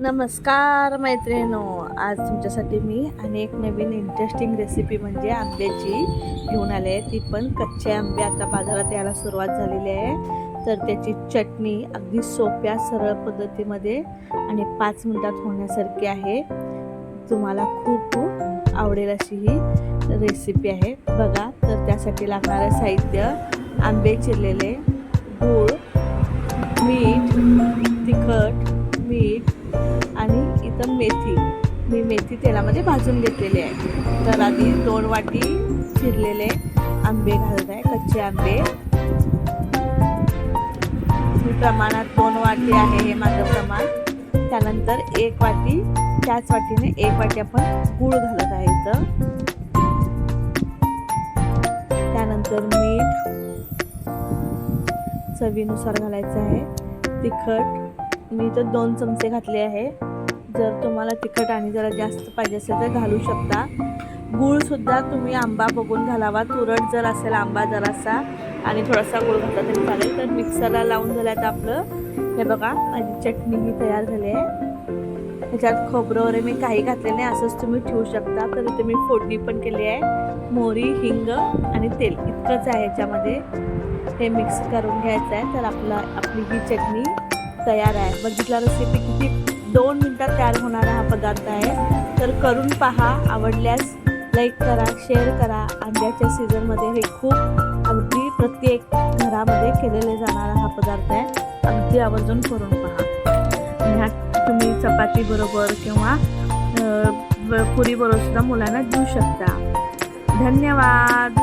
नमस्कार मैत्रिणो आज तुमच्यासाठी मी आणि एक नवीन इंटरेस्टिंग रेसिपी म्हणजे आंब्याची घेऊन आले आहे. ती पण कच्चे आंबे आता बाजारात यायला सुरुवात झालेली आहे. तर त्याची चटणी अगदी सोप्या सरळ पद्धतीमध्ये आणि पाच मिनिटात होण्यासारखी आहे. तुम्हाला खूप खूप आवडेल अशी ही रेसिपी आहे. बघा तर त्यासाठी लागणारं साहित्य आंबे चिरलेले गूळ मीठ मेथी. मी मेथी तेलामध्ये भाजून घेतलेली आहे. तर आधी दोन वाटी चिरलेले आंबे घालत आहे कच्चे आंबे. प्रमाणात दोन वाटी आहे हे माझं प्रमाण. त्यानंतर एक वाटी त्याच वाटीने एक वाटी आपण गूळ घालत आहे इथं. त्यानंतर मीठ चवीनुसार घालायचं आहे. तिखट. मी तर दोन चमचे घातले आहे. जर तुम्हाला तिखट आणि जरा जास्त पाहिजे असेल तर घालू शकता. गूळसुद्धा तुम्ही आंबा बघून घालावा. तुरट जर असेल आंबा जरासा आणि थोडासा गुळ घातला तरी चालेल. तर मिक्सरला लावून झालं तर आपलं. हे बघा माझी चटणी ही तयार झाली आहे. त्याच्यात खोबरं वगैरे मी काही घातले नाही असंच तुम्ही ठेवू शकता. तर इथे मी फोडणी पण केली आहे. मोहरी हिंग आणि तेल इतकंच आहे ह्याच्यामध्ये. हे मिक्स करून घ्यायचं आहे. तर आपला आपली ही चटणी तयार आहे. बघितला रेसिपी किती दोन मिनटात तयार होणारा हा पदार्थ आहे. तर करून पहा आवडल्यास लाईक करा शेअर करा. अंड्याच्या सीझनमध्ये हे खूप अगदी प्रत्येक घरामध्ये केलेले जाणारा हा पदार्थ आहे. अगदी आवर्जून करून पहा. ह्या तुम्ही चपातीबरोबर किंवा पुरी बरोबर सुद्धा मुलांना देऊ शकता. धन्यवाद!